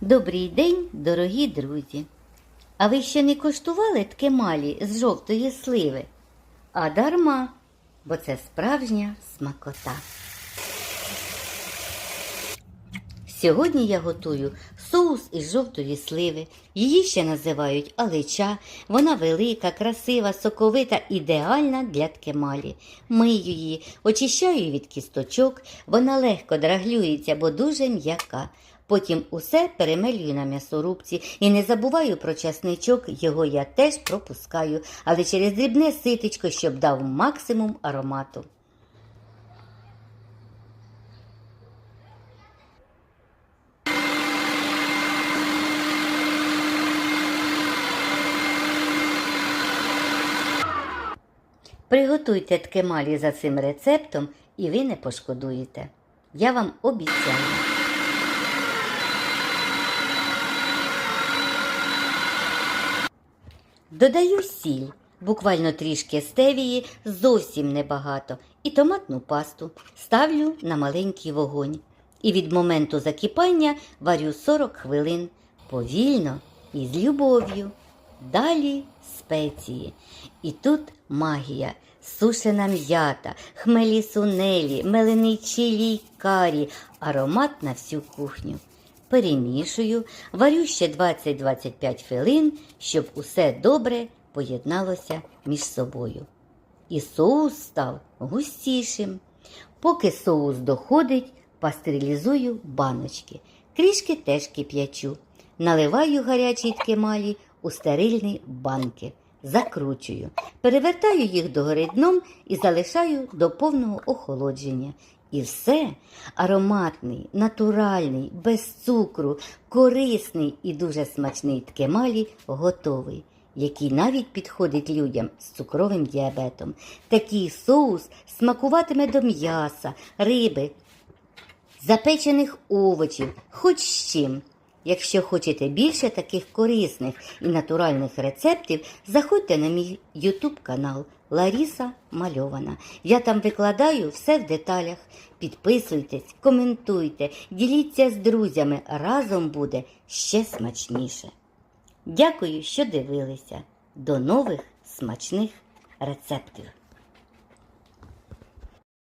Добрий день, дорогі друзі! А ви ще не коштували ткемалі з жовтої сливи? А дарма, бо це справжня смакота. Сьогодні я готую соус із жовтої сливи. Її ще називають алича. Вона велика, красива, соковита, ідеальна для ткемалі. Мию її, очищаю від кісточок. Вона легко драглюється, бо дуже м'яка. Потім усе перемелюю на м'ясорубці і не забуваю про часничок, його я теж пропускаю, але через дрібне ситечко, щоб дав максимум аромату. Приготуйте ткемалі за цим рецептом і ви не пошкодуєте. Я вам обіцяю. Додаю сіль, буквально трішки стевії, зовсім небагато, і томатну пасту ставлю на маленький вогонь. І від моменту закипання варю 40 хвилин повільно і з любов'ю. Далі спеції. І тут магія, сушена м'ята, хмелі сунелі, мелений чилі карі, аромат на всю кухню. Перемішую, варю ще 20-25 хвилин, щоб усе добре поєдналося між собою. І соус став густішим. Поки соус доходить, пастерилізую баночки. Крішки теж кип'ячу. Наливаю гарячі ткемалі у стерильні банки. Закручую, перевертаю їх догори дном і залишаю до повного охолодження. І все ароматний, натуральний, без цукру, корисний і дуже смачний ткемалі готовий, який навіть підходить людям з цукровим діабетом. Такий соус смакуватиме до м'яса, риби, запечених овочів, хоч з чим. Якщо хочете більше таких корисних і натуральних рецептів, заходьте на мій YouTube канал Ларіса Мальована. Я там викладаю все в деталях. Підписуйтесь, коментуйте, діліться з друзями. Разом буде ще смачніше. Дякую, що дивилися. До нових смачних рецептів!